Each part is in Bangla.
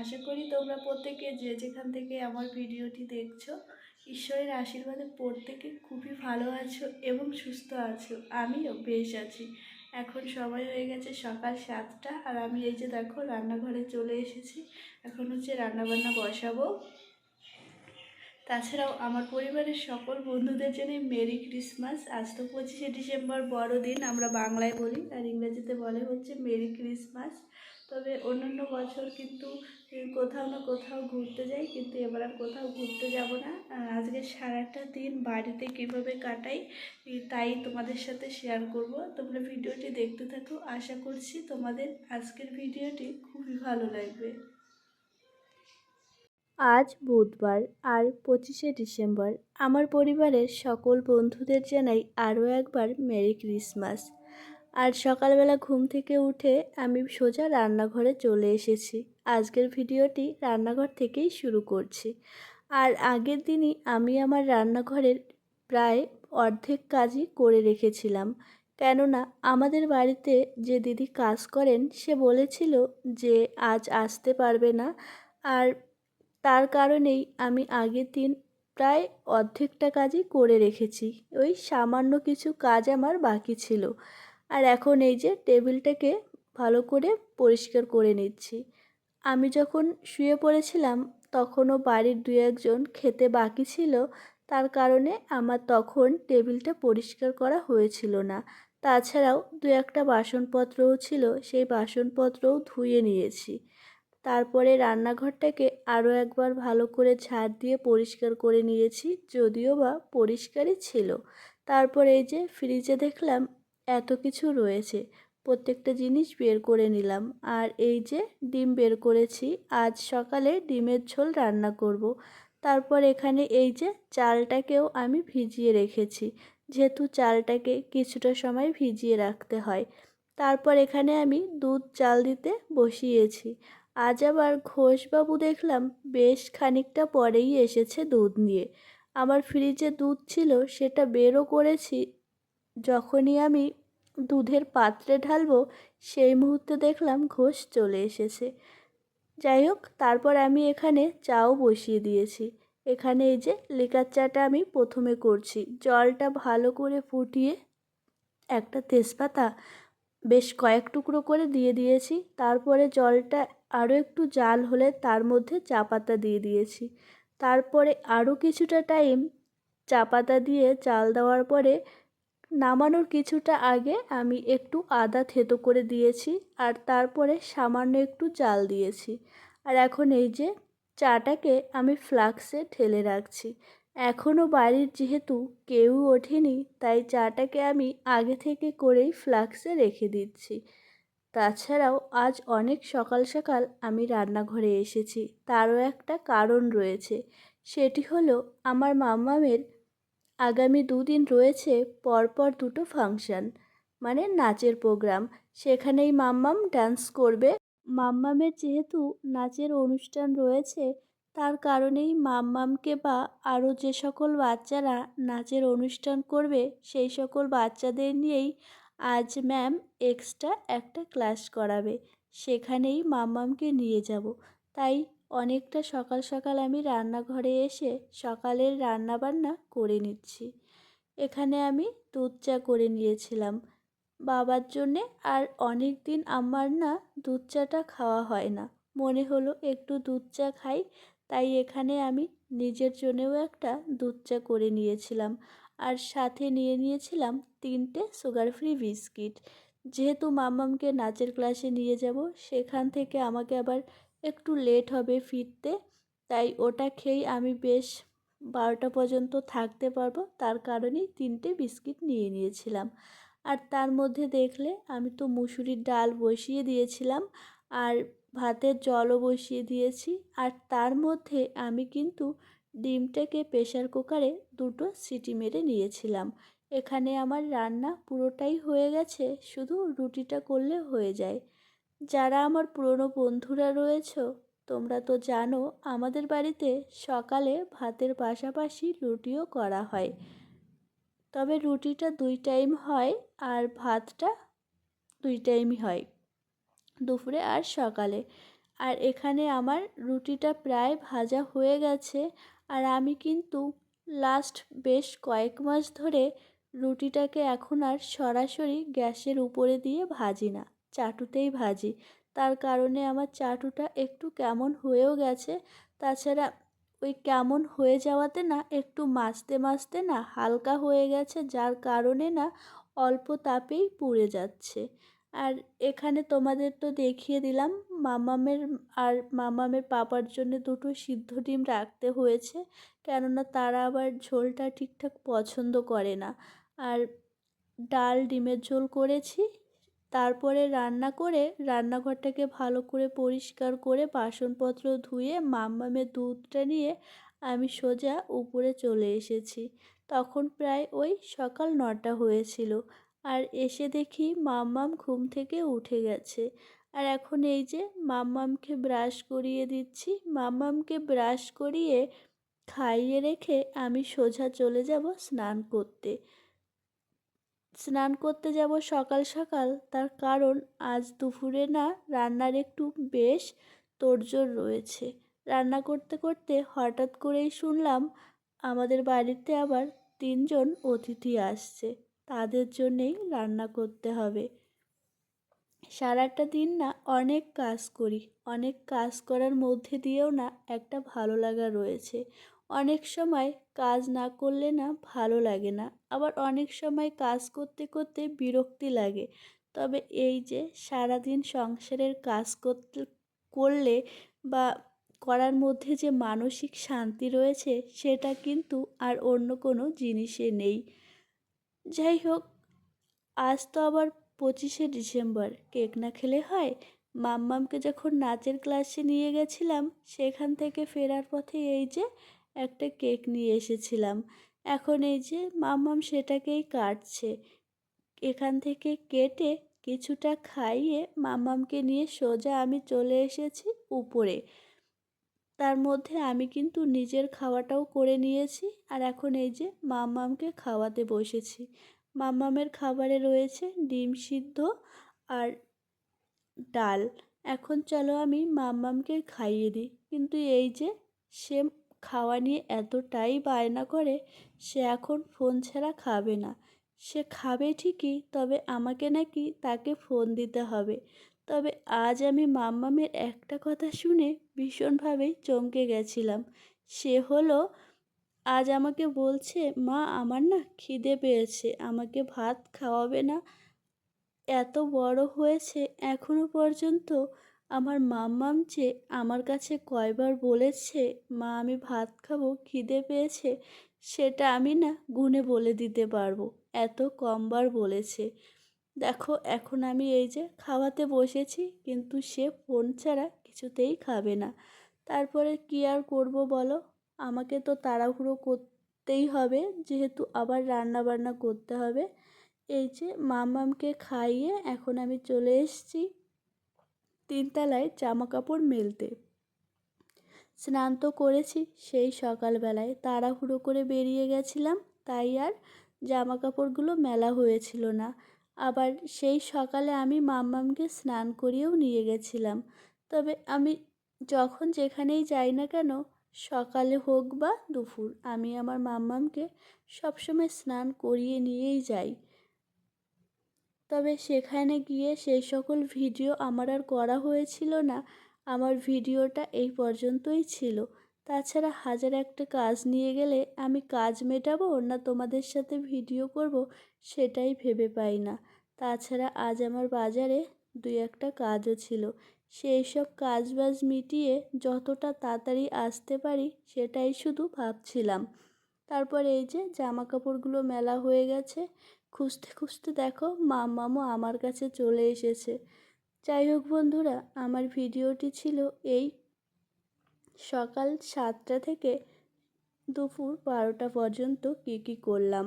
আশা করি তোমরা প্রত্যেকে যে যেখান থেকে আমার ভিডিওটি দেখছ, ঈশ্বরের আশীর্বাদে প্রত্যেকে খুবই ভালো আছো এবং সুস্থ আছো। আমিও বেশ আছি। এখন সময় হয়ে গেছে সকাল সাতটা, আর আমি এই যে দেখো রান্নাঘরে চলে এসেছি। এখন হচ্ছে রান্নাবান্না বসাবো। তাছাড়াও আমার পরিবারের সকল বন্ধুদের জন্য মেরি ক্রিসমাস। আজ তো পঁচিশে ডিসেম্বর, বড়দিন, আমরা বাংলায় বলি, আর ইংরেজিতে বলে হচ্ছে মেরি ক্রিসমাস। তবে অন্যান্য বছর কিন্তু কোথাও না কোথাও ঘুরতে যাই, কিন্তু এবার আর কোথাও ঘুরতে যাব না। আজকে সারাটা দিন বাড়িতে কীভাবে কাটাই তাই তোমাদের সাথে শেয়ার করব। তোমরা ভিডিওটি দেখতে থাকো। আশা করছি তোমাদের আজকের ভিডিওটি খুবই ভালো লাগবে। আজ বুধবার আর পঁচিশে ডিসেম্বর। আমার পরিবারের সকল বন্ধুদের জানাই আরও একবার মেরি ক্রিসমাস। আর সকালবেলা ঘুম থেকে উঠে আমি সোজা রান্নাঘরে চলে এসেছি। আজকের ভিডিওটি রান্নাঘর থেকেই শুরু করছি। আর আগের দিনই আমি আমার রান্নাঘরের প্রায় অর্ধেক কাজই করে রেখেছিলাম। কেননা আমাদের বাড়িতে যে দিদি কাজ করেন, সে বলেছিল যে আজ আসতে পারবে না। আর তার কারণেই আমি আগের দিন প্রায় অর্ধেকটা কাজই করে রেখেছি। ওই সামান্য কিছু কাজ আমার বাকি ছিল। আর এখন এই যে টেবিলটাকে ভালো করে পরিষ্কার করে নিচ্ছি। আমি যখন শুয়ে পড়েছিলাম, তখনও বাড়ির দু একজন খেতে বাকি ছিল। তার কারণে আমার তখন টেবিলটা পরিষ্কার করা হয়েছিল না। তাছাড়াও দু একটা বাসনপত্রও ছিল, সেই বাসনপত্রও ধুয়ে নিয়েছি। তারপরে রান্নাঘরটাকে আরও একবার ভালো করে ঝাড় দিয়ে পরিষ্কার করে নিয়েছি, যদিও বা পরিষ্কারই ছিল। তারপর এই যে ফ্রিজে দেখলাম এত কিছু রয়েছে। প্রত্যেকটা জিনিস বের করে নিলাম। আর এই যে ডিম বের করেছি, আজ সকালে ডিমের ঝোল রান্না করব। তারপর এখানে এই যে চালটাকেও আমি ভিজিয়ে রেখেছি। যেহেতু চালটাকে কিছুটা সময় ভিজিয়ে রাখতে হয়। তারপর এখানে আমি দুধ চাল দিতে বসিয়েছি। আজ আবার ঘোষবাবু দেখলাম বেশ খানিকটা পরেই এসেছে দুধ নিয়ে। আমার ফ্রিজে দুধ ছিল, সেটা বেরও করেছি যখনই আমি দুধের পাত্রে ঢালবো, সেই মুহূর্তে দেখলাম ঘোষ চলে এসেছে। যাই হোক, তারপর আমি এখানে চাও বসিয়ে দিয়েছি। এখানে এই যে লিকার চাটা আমি প্রথমে করছি। জলটা ভালো করে ফুটিয়ে একটা তেজপাতা বেশ কয়েক টুকরো করে দিয়ে দিয়েছি। তারপরে জলটা আরও একটু জাল হলে তার মধ্যে চা পাতা দিয়ে দিয়েছি। তারপরে আরও কিছুটা টাইম চা পাতা দিয়ে চাল দেওয়ার পরে নামানোর কিছুটা আগে আমি একটু আদা থেতো করে দিয়েছি আর তারপরে সামান্য একটু চাল দিয়েছি। আর এখন এই যে চাটাকে আমি ফ্লাক্সে ঠেলে রাখছি। এখনও বাড়ির যেহেতু কেউ ওঠেনি, তাই চাটাকে আমি আগে থেকে করেই ফ্লাক্সে রেখে দিচ্ছি। তাছাড়াও আজ অনেক সকাল সকাল আমি রান্নাঘরে এসেছি। তারও একটা কারণ রয়েছে। সেটি হলো আমার মামামের আগামী দুদিন রয়েছে পরপর দুটো ফাংশান মানে নাচের প্রোগ্রাম। সেখানেই মাম্মাম ডান্স করবে। মাম্মামের যেহেতু নাচের অনুষ্ঠান রয়েছে, তার কারণেই মাম্মামকে বা আরও যে সকল বাচ্চারা নাচের অনুষ্ঠান করবে, সেই সকল বাচ্চাদের নিয়েই আজ ম্যাম এক্সট্রা একটা ক্লাস করাবে। সেখানেই মাম্মামকে নিয়ে যাব। তাই অনেকটা সকাল সকাল আমি রান্নাঘরে এসে সকালের রান্নাবান্না করে নিচ্ছি। এখানে আমি দুধ চা করে নিয়েছিলাম। বাবার জন্যে আর অনেক দিন আমার না দুধ চাটা খাওয়া হয় না। মনে হলো একটু দুধ চা খাই, তাই এখানে আমি নিজের জন্যেও একটা দুধ চা করে নিয়েছিলাম। আর সাথে নিয়ে নিয়েছিলাম তিনটে সুগার ফ্রি বিস্কিট। যেহেতু মাম্মামকে নাচের ক্লাসে নিয়ে যাব, সেখান থেকে আমাকে আবার একটু লেট হবে ফিরতে, তাই ওটা খেয়েই আমি বেশ বারোটা পর্যন্ত থাকতে পারব। তার কারণেই তিনটে বিস্কিট নিয়ে নিয়েছিলাম। আর তার মধ্যে দেখলে আমি তো মুসুরির ডাল বসিয়ে দিয়েছিলাম আর ভাতের জলও বসিয়ে দিয়েছি। আর তার মধ্যে আমি কিন্তু ডিমটাকে প্রেশার কুকারে দুটো সিটি মেরে নিয়েছিলাম। এখানে আমার রান্না পুরোটাই হয়ে গেছে, শুধু রুটিটা করলে হয়ে যায়। যারা আমার পুরনো বন্ধুরা রয়েছ, তোমরা তো জানো আমাদের বাড়িতে সকালে ভাতের পাশাপাশি রুটিও করা হয়। তবে রুটিটা দুই টাইম হয় আর ভাতটা দুই টাইমই হয়, দুপুরে আর সকালে। আর এখানে আমার রুটিটা প্রায় ভাজা হয়ে গেছে আর আমি কিন্তু লাস্ট বেশ কয়েক মাস ধরে রুটিটাকে এখন আর সরাসরি গ্যাসের উপরে দিয়ে ভাজি না। চাটুতেই ভাজি। তার কারণে আমার চাটুটা একটু কেমন হয়েও গেছে। তাছাড়া ওই কেমন হয়ে যাওয়াতে না একটু মাছতে মাছতে না হালকা হয়ে গেছে, যার কারণে না অল্প তাপেই পুড়ে যাচ্ছে। আর এখানে তোমাদের তো দেখিয়ে দিলাম, মামামের আর মামামের পাপার জন্য দুটো সিদ্ধ ডিম রাখতে হয়েছে, কেননা তারা আবার ঝোলটা ঠিকঠাক পছন্দ করে না। আর ডাল ডিমের ঝোল করেছি তারপরে রান্না করে রান্নাঘরটাকে ভালো করে পরিষ্কার করে বাসনপত্র ধুয়ে মাম্মামের দুধটা নিয়ে আমি সোজা উপরে চলে এসেছি। তখন প্রায় ওই সকাল নটা হয়েছিল আর এসে দেখি মাম্মাম ঘুম থেকে উঠে গেছে। আর এখন এই যে মাম্মামকে ব্রাশ করিয়ে দিচ্ছি, মাম্মামকে ব্রাশ করিয়ে খাইয়ে রেখে আমি সোজা চলে যাব স্নান করতে। স্নান করতে যাব সকাল সকাল, তার কারণ আজ দুপুরে না রান্নার একটু বেশ তোড়জোড় রয়েছে। রান্না করতে করতে হঠাৎ করেই শুনলাম আমাদের বাড়িতে আবার তিনজন অতিথি আসছে। তাদের জন্যেই রান্না করতে হবে। সারাটা দিন না অনেক কাজ করি। অনেক কাজ করার মধ্যে দিয়েও না একটা ভালো লাগা রয়েছে। অনেক সময় কাজ না করলে না ভালো লাগে না। আবার অনেক সময় কাজ করতে করতে বিরক্তি লাগে। তবে এই যে সারাদিন সংসারের কাজ করতে, করলে বা করার মধ্যে যে মানসিক শান্তি রয়েছে, সেটা কিন্তু আর অন্য কোনো জিনিসে নেই। যাই হোক, আজ তো আবার পঁচিশে ডিসেম্বর, কেক না খেলে হয়? মাম্মামকে যখন নাচের ক্লাসে নিয়ে গেছিলাম, সেখান থেকে ফেরার পথে এই যে একটা কেক নিয়ে এসেছিলাম। এখন এই যে মাম্মাম সেটাকেই কাটছে। এখান থেকে কেটে কিছুটা খাইয়ে মাম্মামকে নিয়ে সোজা আমি চলে এসেছি উপরে। তার মধ্যে আমি কিন্তু নিজের খাওয়াটাও করে নিয়েছি আর এখন এই যে মাম্মামকে খাওয়াতে বসেছি। মাম্মামের খাবারে রয়েছে ডিম সিদ্ধ আর ডাল। এখন চলো আমি মাম্মামকে খাইয়ে দিই। কিন্তু এই যে সে খাওয়া নিয়ে এতটাই বায়না করে, সে এখন ফোন ছাড়া খাবে না। সে খাবে ঠিকই, তবে আমাকে নাকি তাকে ফোন দিতে হবে। তবে আজ আমি মাম্মামের একটা কথা শুনে ভীষণভাবেই চমকে গেছিলাম। সে হলো, আজ আমাকে বলছে, মা, আমার না খিদে পেয়েছে, আমাকে ভাত খাওয়াবে না। এত বড় হয়েছে এখনও পর্যন্ত আমার মাম্মাম যে আমার কাছে কয়বার বলেছে, মা, আমি ভাত খাব, খিদে পেয়েছে, সেটা আমি না গুনে বলে দিতে পারব। এত কমবার বলেছে। দেখো, এখন আমি এই যে খাওয়াতে বসেছি, কিন্তু সে ফোন ছাড়া কিছুতেই খাবে না। তারপরে কী আর করব বলো? আমাকে তো তাড়াহুড়ো করতেই হবে, যেহেতু আবার রান্না বান্না করতে হবে। এই যে মামামকে খাইয়ে এখন আমি চলে এসেছি। তিনতলায় জামা কাপড় মেলতে। স্নান তো করেছি, সেই সকালবেলায় তাড়াহুড়ো করে বেরিয়ে গেছিলাম, তাই আর জামা কাপড়গুলো মেলা হয়েছিল না। আবার সেই সকালে আমি মাম্মামকে স্নান করিয়েও নিয়ে গেছিলাম। তবে আমি যখন যেখানেই যাই না কেন, সকালে হোক বা দুপুর, আমি আমার মাম্মামকে সবসময় স্নান করিয়ে নিয়েই যাই। তবে সেখানে গিয়ে সেই সকল ভিডিও আমার আর করা হয়েছিল না। আমার ভিডিওটা এই পর্যন্তই ছিল। তাছাড়া হাজার একটা কাজ নিয়ে গেলে আমি কাজ মেটাবো না তোমাদের সাথে ভিডিও করব সেটাই ভেবে পাই না। তাছাড়া আজ আমার বাজারে দুই একটা কাজও ছিল। সেই সব কাজ বাজ মিটিয়ে যতটা তাড়াতাড়ি আসতে পারি সেটাই শুধু ভাবছিলাম। তারপর এই যে জামা কাপড়গুলো মেলা হয়ে গেছে খুঁজতে খুঁজতে দেখো মামামও আমার কাছে চলে এসেছে। যাই হোক বন্ধুরা, আমার ভিডিওটি ছিল এই সকাল সাতটা থেকে দুপুর বারোটা পর্যন্ত কী কী করলাম।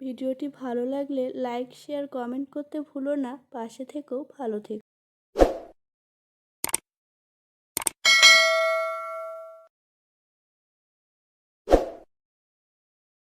ভিডিওটি ভালো লাগলে লাইক শেয়ার কমেন্ট করতে ভুলো না। পাশে থেকেও ভালো থেকো।